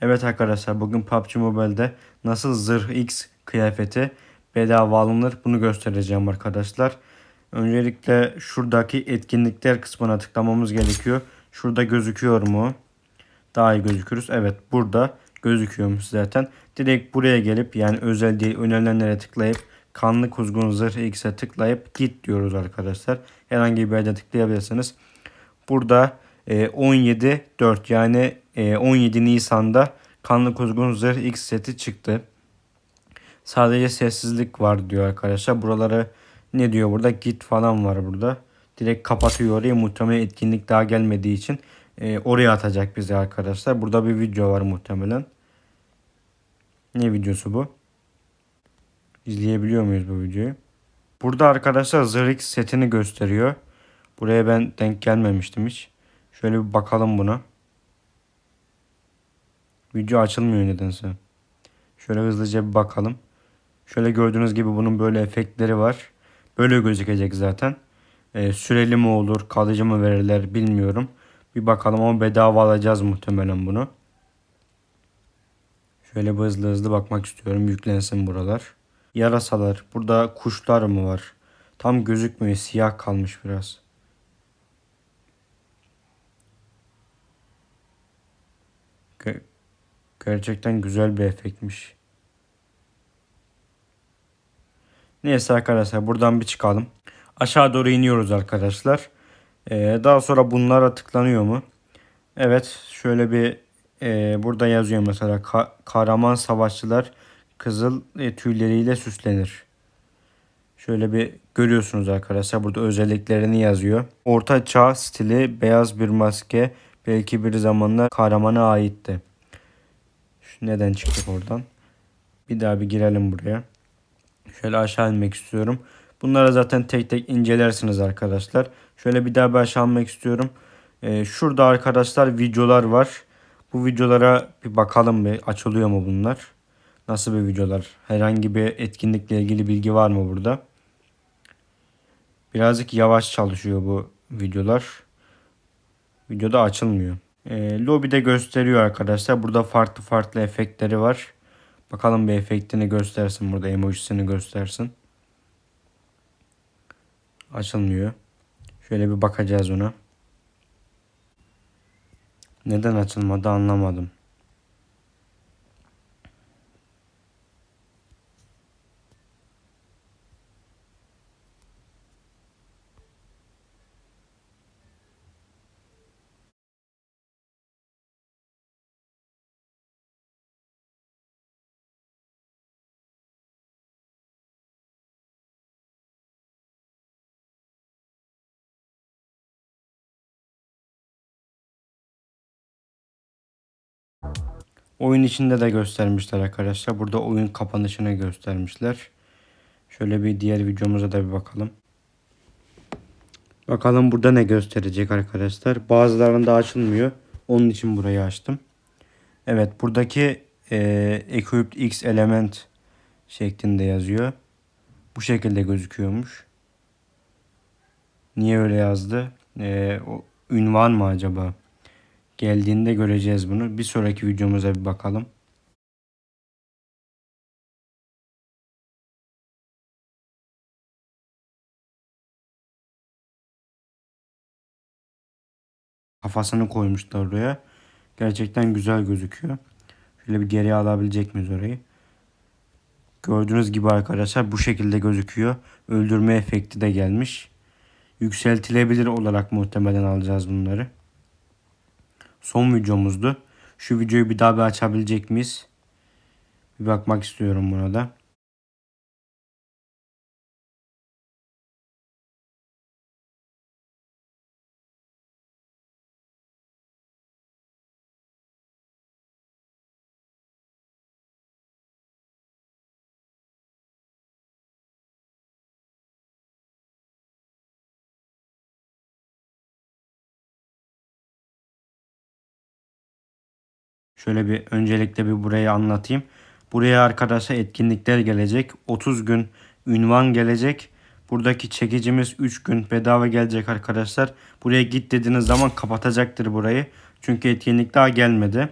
Evet arkadaşlar bugün PUBG Mobile'de nasıl Zırh X kıyafeti bedava alınır bunu göstereceğim arkadaşlar. Öncelikle şuradaki etkinlikler kısmına tıklamamız gerekiyor. Şurada gözüküyor mu? Daha iyi gözükürüz. Evet burada gözüküyormuş zaten. Direkt buraya gelip yani özel değil önerilenlere tıklayıp kanlı kuzgun zırh X'e tıklayıp git diyoruz arkadaşlar. Herhangi bir yerde tıklayabilirsiniz. Burada e, 17.4 yani 17 Nisan'da Kanlı Kuzgun Zırh X seti çıktı. Sadece sessizlik var diyor arkadaşlar. Buraları ne diyor burada? Git falan var burada. Direkt kapatıyor orayı. Muhtemelen etkinlik daha gelmediği için e, oraya atacak bizi arkadaşlar. Burada bir video var muhtemelen. Ne videosu bu? İzleyebiliyor muyuz bu videoyu? Burada arkadaşlar Zırh setini gösteriyor. Buraya ben denk gelmemiştim hiç. Şöyle bir bakalım buna. Video açılmıyor nedense. Şöyle hızlıca bir bakalım. Şöyle gördüğünüz gibi bunun böyle efektleri var. Böyle gözükecek zaten. Ee, süreli mi olur, kalıcı mı verirler bilmiyorum. Bir bakalım ama bedava alacağız muhtemelen bunu. Şöyle bir hızlı hızlı bakmak istiyorum. Yüklensin buralar. Yarasalar. Burada kuşlar mı var? Tam gözükmüyor. Siyah kalmış biraz. Gerçekten güzel bir efektmiş. Neyse arkadaşlar buradan bir çıkalım. Aşağı doğru iniyoruz arkadaşlar. Ee, daha sonra bunlara tıklanıyor mu? Evet şöyle bir e, burada yazıyor mesela Ka- kahraman savaşçılar kızıl e, tüyleriyle süslenir. Şöyle bir görüyorsunuz arkadaşlar burada özelliklerini yazıyor. Orta çağ stili beyaz bir maske belki bir zamanlar kahramana aitti. Neden çıktık oradan? Bir daha bir girelim buraya. Şöyle aşağı inmek istiyorum. Bunları zaten tek tek incelersiniz arkadaşlar. Şöyle bir daha bir aşağı inmek istiyorum. Ee, şurada arkadaşlar videolar var. Bu videolara bir bakalım bir açılıyor mu bunlar? Nasıl bir videolar? Herhangi bir etkinlikle ilgili bilgi var mı burada? Birazcık yavaş çalışıyor bu videolar. Videoda açılmıyor. E, lobide gösteriyor arkadaşlar. Burada farklı farklı efektleri var. Bakalım bir efektini göstersin burada emojisini göstersin. Açılmıyor. Şöyle bir bakacağız ona. Neden açılmadı anlamadım. Oyun içinde de göstermişler arkadaşlar. Burada oyun kapanışını göstermişler. Şöyle bir diğer videomuza da bir bakalım. Bakalım burada ne gösterecek arkadaşlar. Bazılarında açılmıyor. Onun için burayı açtım. Evet buradaki e, Equipped X element şeklinde yazıyor. Bu şekilde gözüküyormuş. Niye öyle yazdı? E, o, ünvan mı acaba? Geldiğinde göreceğiz bunu. Bir sonraki videomuza bir bakalım. Kafasını koymuşlar oraya. Gerçekten güzel gözüküyor. Şöyle bir geriye alabilecek miyiz orayı? Gördüğünüz gibi arkadaşlar bu şekilde gözüküyor. Öldürme efekti de gelmiş. Yükseltilebilir olarak muhtemelen alacağız bunları. Son videomuzdu. Şu videoyu bir daha bir açabilecek miyiz? Bir bakmak istiyorum buna da. Şöyle bir öncelikle bir burayı anlatayım. Buraya arkadaşlar etkinlikler gelecek. 30 gün ünvan gelecek. Buradaki çekicimiz 3 gün bedava gelecek arkadaşlar. Buraya git dediğiniz zaman kapatacaktır burayı. Çünkü etkinlik daha gelmedi.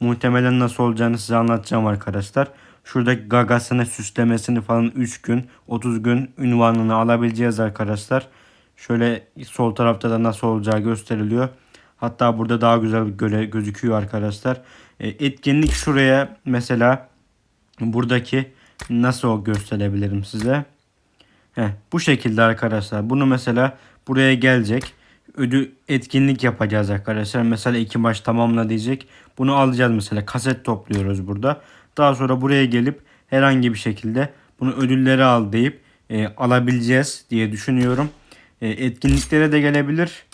muhtemelen nasıl olacağını size anlatacağım arkadaşlar. Şuradaki gagasını süslemesini falan 3 gün 30 gün ünvanını alabileceğiz arkadaşlar. Şöyle sol tarafta da nasıl olacağı gösteriliyor. Hatta burada daha güzel göre gözüküyor arkadaşlar. E, etkinlik şuraya mesela buradaki nasıl gösterebilirim size. Heh, bu şekilde arkadaşlar. Bunu mesela buraya gelecek. Ödül etkinlik yapacağız arkadaşlar. Mesela iki maç tamamla diyecek. Bunu alacağız mesela. Kaset topluyoruz burada. Daha sonra buraya gelip herhangi bir şekilde bunu ödülleri al deyip e, alabileceğiz diye düşünüyorum. E, etkinliklere de gelebilir.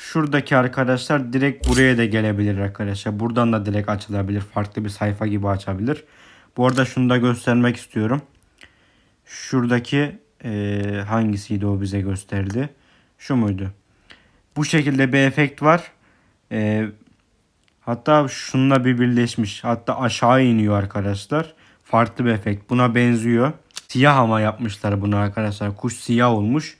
Şuradaki arkadaşlar direkt buraya da gelebilir arkadaşlar. Buradan da direkt açılabilir. Farklı bir sayfa gibi açabilir. Bu arada şunu da göstermek istiyorum. Şuradaki e, hangisiydi o bize gösterdi? Şu muydu? Bu şekilde bir efekt var. E, hatta şununla bir birleşmiş. Hatta aşağı iniyor arkadaşlar. Farklı bir efekt. Buna benziyor. Siyah ama yapmışlar bunu arkadaşlar. Kuş siyah olmuş.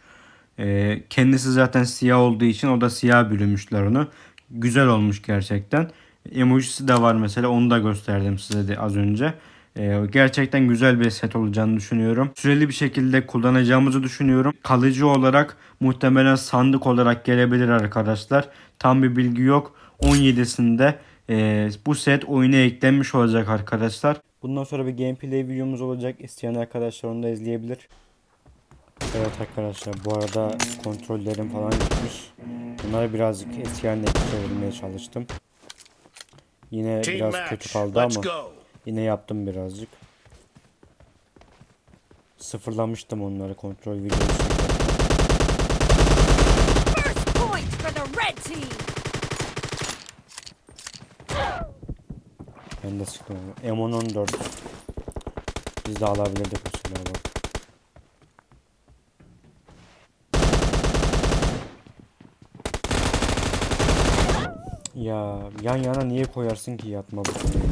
E, kendisi zaten siyah olduğu için o da siyah bürümüşler onu. Güzel olmuş gerçekten. Emojisi de var mesela. Onu da gösterdim size de az önce. Ee, gerçekten güzel bir set olacağını düşünüyorum. Süreli bir şekilde kullanacağımızı düşünüyorum. Kalıcı olarak muhtemelen sandık olarak gelebilir arkadaşlar. Tam bir bilgi yok. 17'sinde e, bu set oyuna eklenmiş olacak arkadaşlar. Bundan sonra bir gameplay videomuz olacak. İsteyen arkadaşlar onu da izleyebilir. Evet arkadaşlar bu arada kontrollerim falan gitmiş. Bunları birazcık eski haline çevirmeye çalıştım. Yine Team biraz match. kötü kaldı Let's ama. go. Yine yaptım birazcık. Sıfırlamıştım onları kontrol videosu. Ben de sıktım onu. M14. Biz de alabilirdik o silahı bak. Ya yan yana niye koyarsın ki yatma bu konuyu?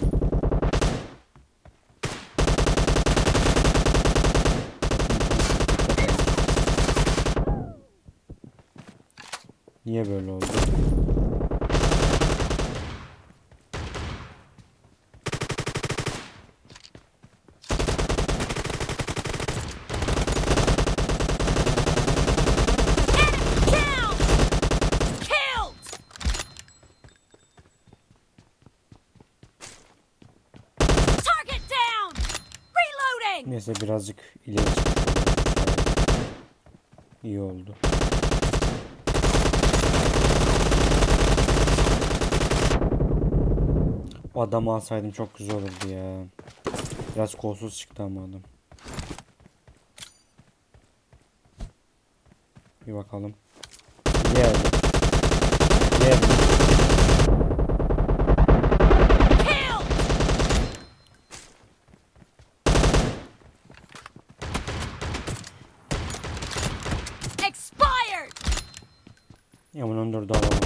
Niye böyle oldu? Neyse birazcık ileri çıktık. İyi oldu. O adamı alsaydım çok güzel olurdu ya. Biraz kolsuz çıktı ama adam. Bir bakalım. Geldi. Geldi. Yaman 14'ü alalım.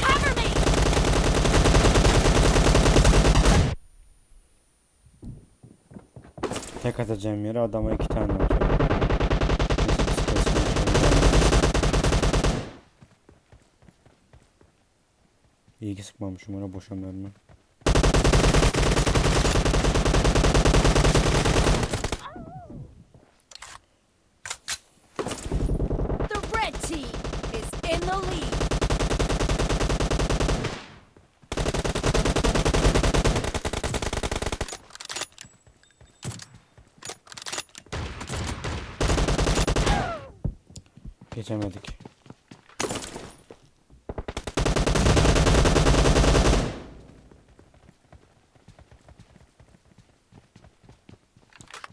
Cover me. Tek atacağım yere adama iki tane atıyor. Neyse, biz kesmeye çalışalım. İyi ki sıkmamışım ona boşa mermi. The red team is in the lead. Geçemedik.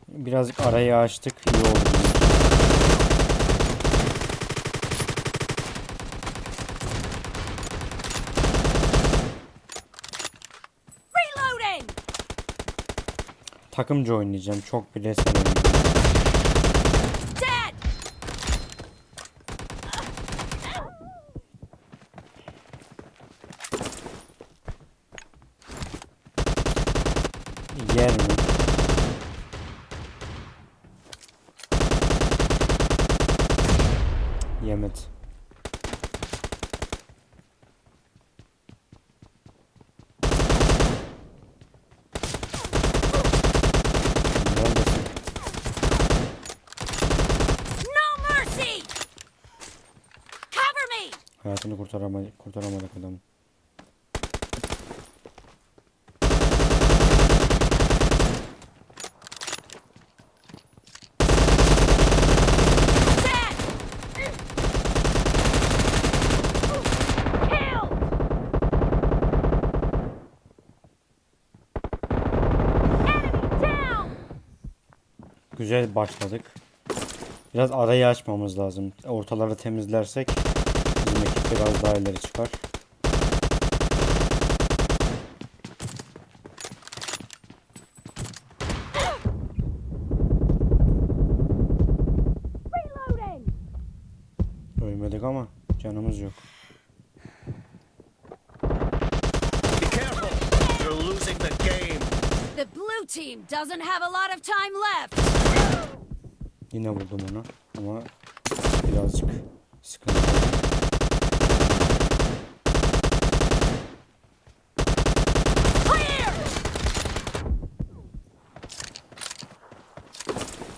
Birazcık arayı açtık iyi oldu. Reloading. Takımca oynayacağım. Çok bireysel oynayacağım. Yer mi? Yemedi. Hayatını kurtaramadık, kurtaramadık adamı. Güzel başladık. Biraz arayı açmamız lazım. Ortaları temizlersek bizim ekip biraz daha ileri çıkar. Reloading! Ölmedik ama canımız yok. Be careful! You're losing the game. The blue team doesn't have a lot of time left. Yine vurdum onu ama birazcık sıkıntı.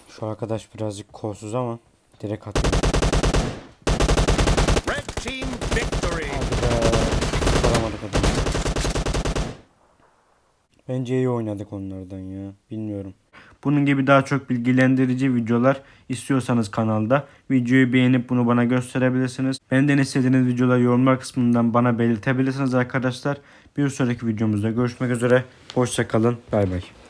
Şu arkadaş birazcık kolsuz ama direkt atıyor. Red team victory. Adamı. Bence iyi oynadık onlardan ya. Bilmiyorum. Bunun gibi daha çok bilgilendirici videolar istiyorsanız kanalda videoyu beğenip bunu bana gösterebilirsiniz. Benden istediğiniz videoları yorumlar kısmından bana belirtebilirsiniz arkadaşlar. Bir sonraki videomuzda görüşmek üzere. Hoşçakalın. Bay bay.